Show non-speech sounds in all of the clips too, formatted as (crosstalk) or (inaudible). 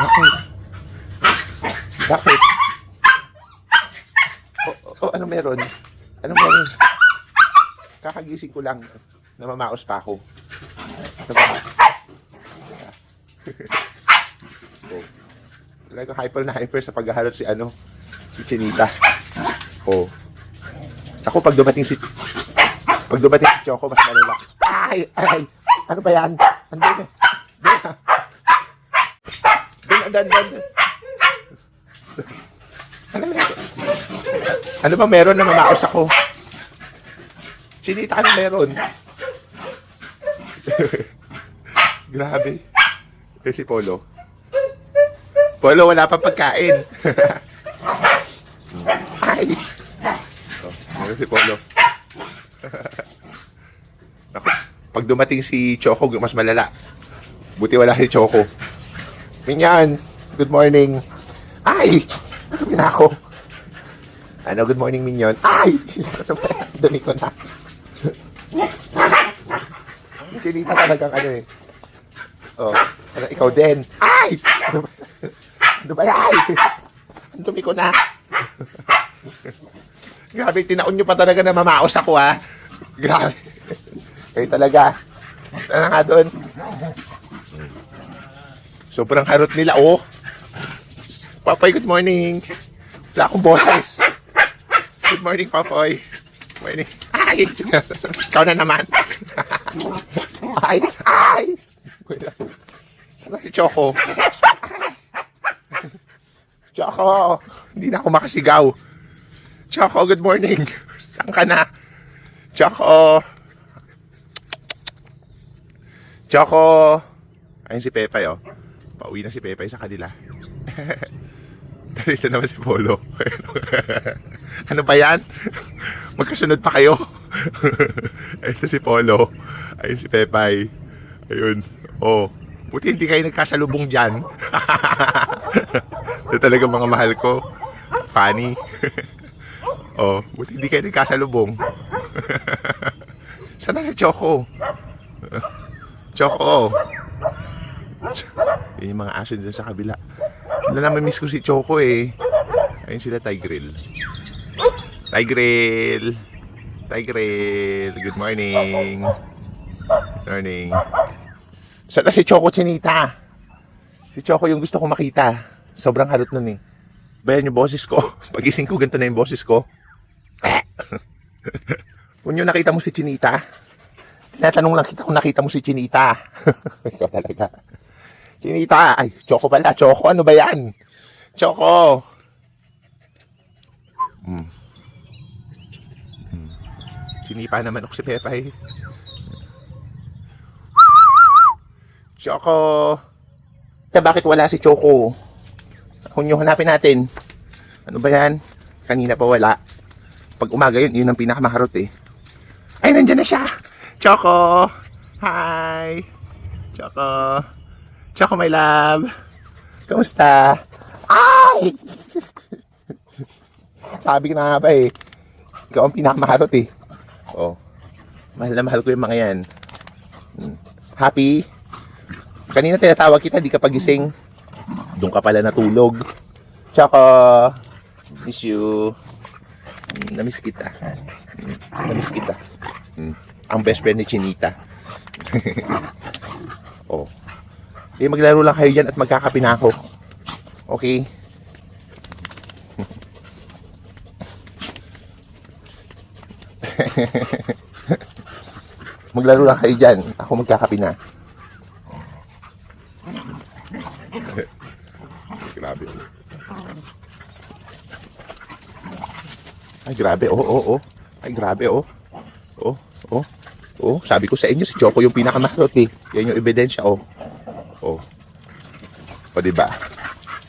Bakit? Bakit? O, o, ano meron? Ano meron? Kakagising ko lang. Namamaos pa ako. Ano ba? oh. Talagang hyper na hyper sa paghaharap si ano, si Chinita. Oh. Ako pag dumating si pag dumating si Choco, mas malala. Ay! Ay! Ano ba yan? Ano ba doon, doon. Ano ba meron na mamaos ako? Chinita, ano meron? (laughs) Grabe. Eh, si Polo. Polo, wala pang pagkain. (laughs) Ay! Oh, si Polo. (laughs) Ako, pag dumating si Choco, mas malala. Buti wala si Choco. Minyan, good morning. Ay! Nakapin na ako. Ano, good morning, Minyon. Ay! (laughs) Ano? Dumi ko na. (laughs) Chinita talagang ano eh. Oh, ano, ikaw din. Ay! Ano ba, ano ba yan? Ang dumi ko na. (laughs) Grabe, tinaon nyo pa talaga na mamaos ako ha. Grabe. Kayo talaga. Ano nga doon? Sobrang harot nila, oh. Papoy, good morning. Wala akong boses. Good morning, Papoy. Morning. Ay! (laughs) Ikaw na naman. (laughs) ay! Ay! Sana si Choco? (laughs) Choco! Hindi na ako makasigaw. Choco, good morning. Saan ka na? Choco! Choco! Ayun si Pepay, oh. Pauwi na si Pepay sa kanila. (laughs) Dito naman si Polo. (laughs) ano ba yan? (laughs) Magkasunod pa kayo. Ito si Polo. Ayun si Pepay. Ayun. Oh. Buti hindi kayo nagkasalubong dyan. Ito talaga mga mahal ko. Funny. oh, buti hindi kayo nagkasalubong. Sana si Choco? Choco. Yun yung mga aso dyan sa kabila. Wala naman miss ko si Choco eh. Ayun sila Tigril. Tigril! Tigril! Good morning! Good morning. Sana si Choco Chinita? Si Choco yung gusto ko makita. Sobrang harot nun eh. Bayan yung boses ko. (laughs) Pagising ko, ganito na yung boses ko. (laughs) Kung yung nakita mo si Chinita, tinatanong lang kita kung nakita mo si Chinita. (laughs) Ikaw talaga. Chinita, ay, Choco pala, Choco, ano ba yan? Choco! Hmm. Hmm. Sinipa naman ako si Pepay. Choco! Eh, bakit wala si Choco? Kung nyo hanapin natin. Ano ba yan? Kanina pa wala. Pag umaga yun, yun ang pinakamaharot eh. Ay, nandyan na siya! Choco! Hi! Choco! Choco, my love! Kamusta? Ay! (laughs) Sabi ko na nga ba eh. Ikaw ang pinakamaharot eh. Oh. Mahal na mahal ko yung mga yan. Hmm. Happy? Kanina tinatawag kita, di ka pagising. Doon ka pala natulog. Choco! Miss you. Hmm, Namiss kita. Hmm, Namiss kita. Ang best friend ni Chinita. (laughs) oh. Eh, maglaro lang kayo dyan at magkakape na ako. Okay? (laughs) maglaro lang kayo dyan. Ako magkakape na. (laughs) grabe. Ay, grabe. Oh, oh, oh. Ay, grabe, oh. Oh, oh. Oh, sabi ko sa inyo, si Choco yung pinakamarot eh. Yan yung ebidensya, oh. Oh. O, diba?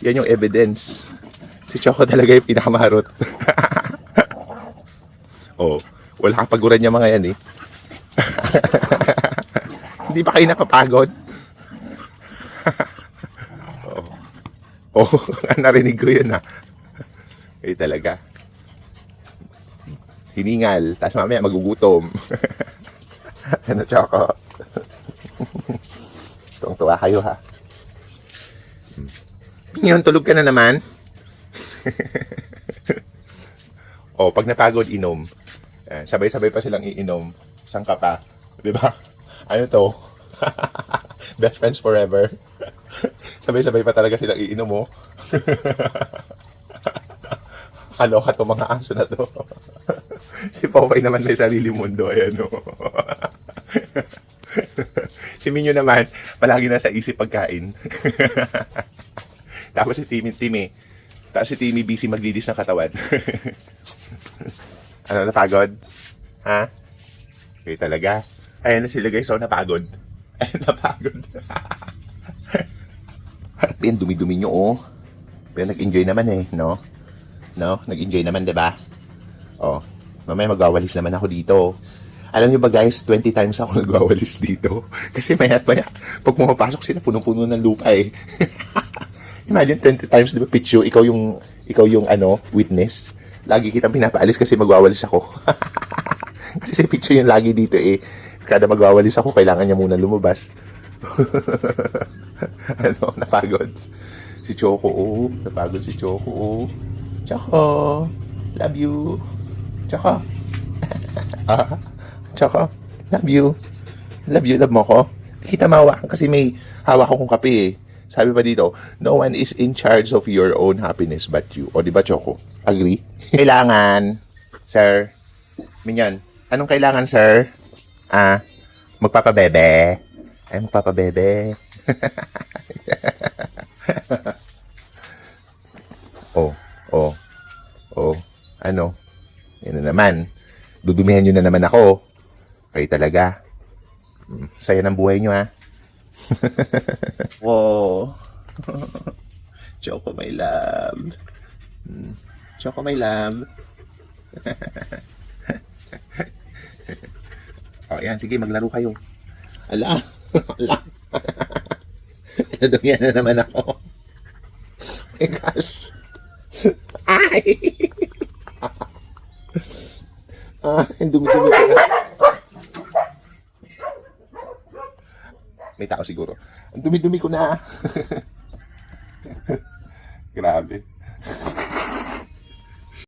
Yan yung evidence. Si Choco talaga yung pinakamarot. (laughs) oh, wala kapaguran niya mga yan eh. (laughs) Hindi ba kayo napapagod? (laughs) oh. oh, narinig ko yun ah. Eh talaga. Hiningal, tapos mamaya magugutom. ano, Choco? Tuwang-tuwa kayo ha. Hmm. Ngayon, tulog ka na naman. (laughs) oh, pag napagod, inom. Eh, sabay-sabay pa silang iinom. Saan ka pa? Di ba? Ano to? (laughs) Best friends forever. (laughs) sabay-sabay pa talaga silang iinom mo. Kaloka to mga aso na to. si Poway naman may sarili mundo. Ayan o. si Minyo naman, palagi nasa isip pagkain. (laughs) Tapos si Timmy, Timmy. Tapos si Timmy busy maglinis ng katawan. (laughs) ano, napagod? Ha? Okay talaga. Ayan na sila guys, so napagod. (laughs) Ayan, napagod. Pin, dumi-dumi nyo, oh. Pero nag-enjoy naman eh, no? No? Nag-enjoy naman, di ba? Oh, mamaya magwawalis naman ako dito. Alam niyo ba guys, 20 times ako (laughs) nagwawalis dito. Kasi maya at maya, pag pumapasok sila, punong-puno ng lupa eh. (laughs) Imagine 20 times, di ba, Pichu, ikaw yung, ikaw yung ano, witness. Lagi kitang pinapaalis kasi magwawalis ako. (laughs) kasi si Pichu yung lagi dito eh. Kada magwawalis ako, kailangan niya muna lumabas. ano, napagod. Si Choco, oh. Napagod si Choco, oh. Choco, love you. Choco. ah, Choco, love you. Love you, love mo ko. Kita mahawakan kasi may hawak akong kape eh. Sabi pa dito, no one is in charge of your own happiness but you. O, di ba, Choco? Agree? (laughs) kailangan, sir. Minyan, anong kailangan, sir? Ah, magpapabebe. Ay, magpapabebe. (laughs) oh, oh, oh, ano? Yan na naman. Dudumihan nyo na naman ako. Kayo talaga. Saya ng buhay nyo, ha? Wow. (laughs) Choco, my love. Mm, Choco, my love. (laughs) oh, yan. Sige, maglaro kayo. Ala. (laughs) Ala. Nadumihan na naman ako. Oh my gosh. Ay! ah, dumi-dumi ko May tao siguro. Ang dumi-dumi ko na. (laughs)